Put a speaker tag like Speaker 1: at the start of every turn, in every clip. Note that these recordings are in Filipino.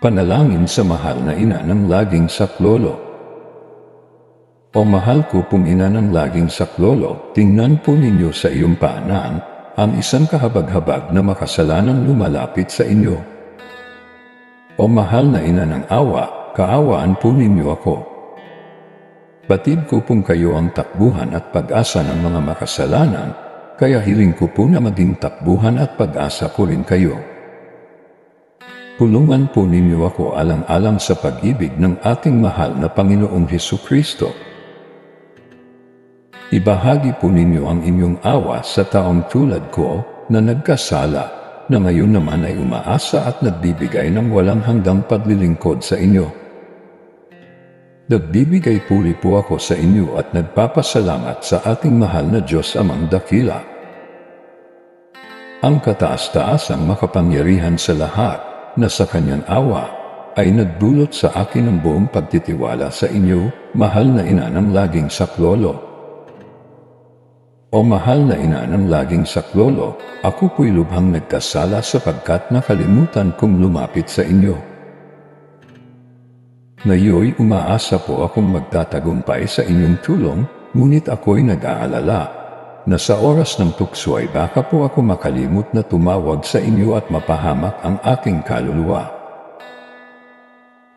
Speaker 1: Panalangin sa mahal na ina ng laging saklolo. O mahal ko pong ina ng laging saklolo, tingnan po ninyo sa iyong paanan ang isang kahabag-habag na makasalanang lumalapit sa inyo. O mahal na ina ng awa, kaawaan po ninyo ako. Batid ko pong kayo ang takbuhan at pag-asa ng mga makasalanan, kaya hiling ko po na maging takbuhan at pag-asa ko rin kayo. Tulungan po ninyo ako alang-alang sa pag-ibig ng ating mahal na Panginoong Heso Kristo. Ibahagi po ninyo ang inyong awa sa taong tulad ko na nagkasala na ngayon naman ay umaasa at nagbibigay ng walang hanggang paglilingkod sa inyo. Nagbibigay puri po ako sa inyo at nagpapasalamat sa ating mahal na Diyos amang dakila. Ang kataas-taasang makapangyarihan sa lahat na sa kanyang awa ay nagdulot sa akin ng buong pagtitiwala sa inyo, mahal na ina ng laging saklolo. O mahal na ina ng laging saklolo, ako po'y lubhang nagkasala sapagkat nakalimutan kong lumapit sa inyo. Ngayoy umaasa po akong magtatagumpay sa inyong tulong, ngunit ako'y nag-aalala na sa oras ng tukso ay baka po ako makalimot na tumawag sa inyo at mapahamak ang aking kaluluwa.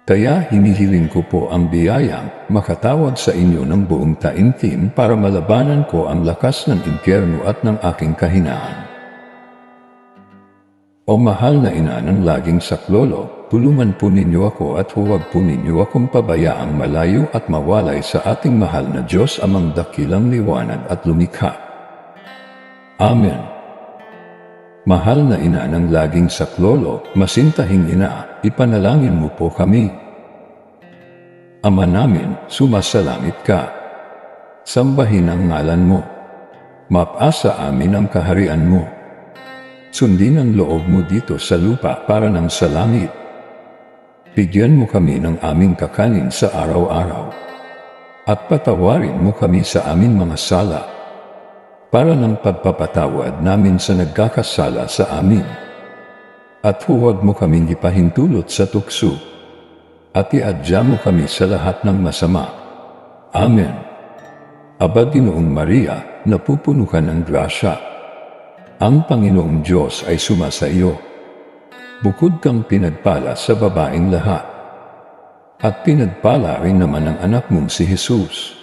Speaker 1: Kaya hinihiling ko po ang biyayang makatawag sa inyo ng buong taimtim para malabanan ko ang lakas ng impyerno at ng aking kahinaan. O mahal na ina ng laging saklolo, tulungan po ninyo ako at huwag po ninyo akong pabayaang malayo at mawalay sa ating mahal na Diyos amang dakilang liwanag at lumikha. Amen. Mahal na ina ng laging saklolo, masintahing ina, ipanalangin mo po kami. Ama namin, sumasalangit ka. Sambahin ang ngalan mo. Mapasa amin ang kaharian mo. Sundin ang loob mo dito sa lupa para ng sa langit. Bigyan mo kami ng aming kakanin sa araw-araw. At patawarin mo kami sa aming mga sala para ng pagpapatawad namin sa nagkakasala sa amin. At huwag mo kaming ipahintulot sa tukso. At iadya mo kami sa lahat ng masama. Amen. Aba Ginoong Maria, napupuno ka ng grasya. Ang Panginoong Diyos ay sumasa iyo. Bukod kang pinagpala sa babaeng lahat. At pinagpala rin naman ang anak mong si Jesus.